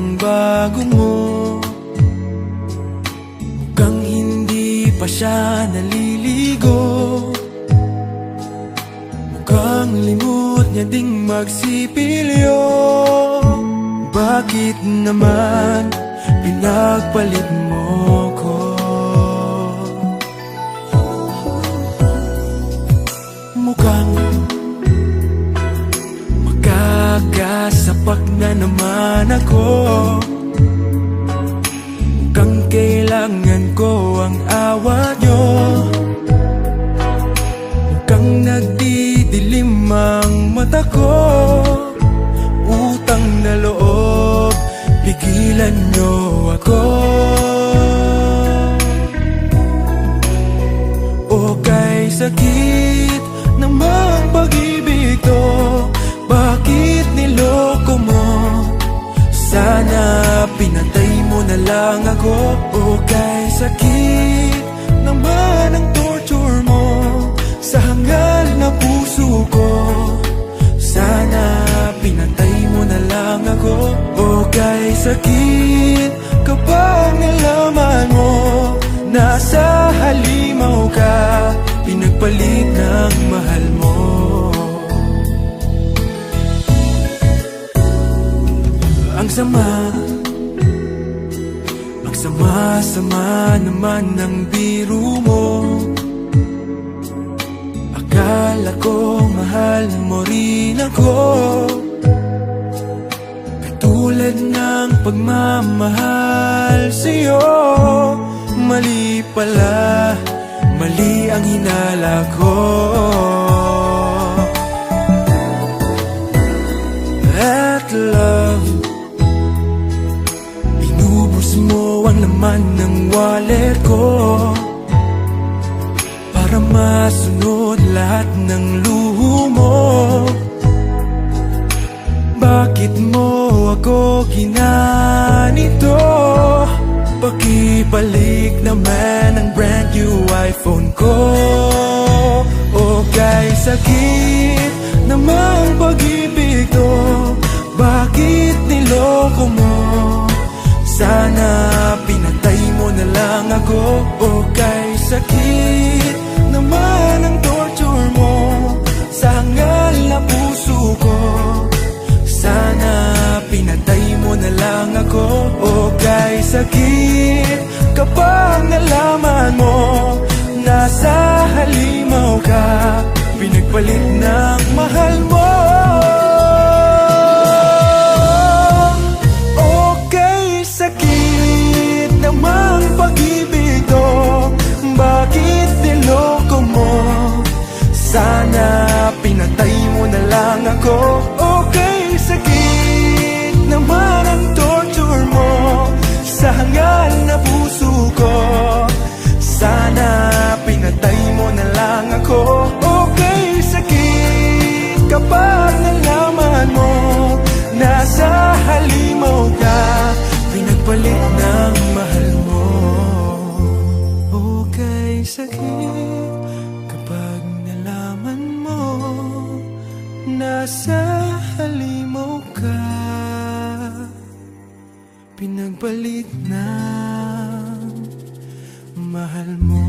ng bago mo. Mukhang hindi pa siya naliligo. Mukhang limot niya ding magsipilyo. Bakit naman pinagpalit mo? Na naman ako. Mukhang kailangan ko ang awa nyo. Mukhang nagdidilim ang mata ko lang ako O kay sakit naman ang torture mo Sa hangal na puso ko. Sana pinatay mo na lang ako O kay sakit kapag nalaman mo Nasa halimaw ka Pinagpalit ng mahal mo. Ang sama Ang sama-sama naman ng biro mo. Akala ko mahal mo rin ako. Katulad ng pagmamahal sa'yo. Mali pala, mali ang hinala ko laman ng wallet ko Para masunod lahat ng luho mo Bakit mo ako ginanito? Pakibalik naman ang brand new iPhone ko O kay sakit namang pag-ibig to Bakit niloko mo? Sana sakit naman ang torture Sa hangal na puso ko Sana pinatay na lang ako. O kay sakit Kapag nalaman kapag nalaman mo Nasa halimaw ka Pinagpalit ng mahal mo. Okay, sakit kapag nalaman mo Nasa halimaw ka. Pinagpalit ng mahal mo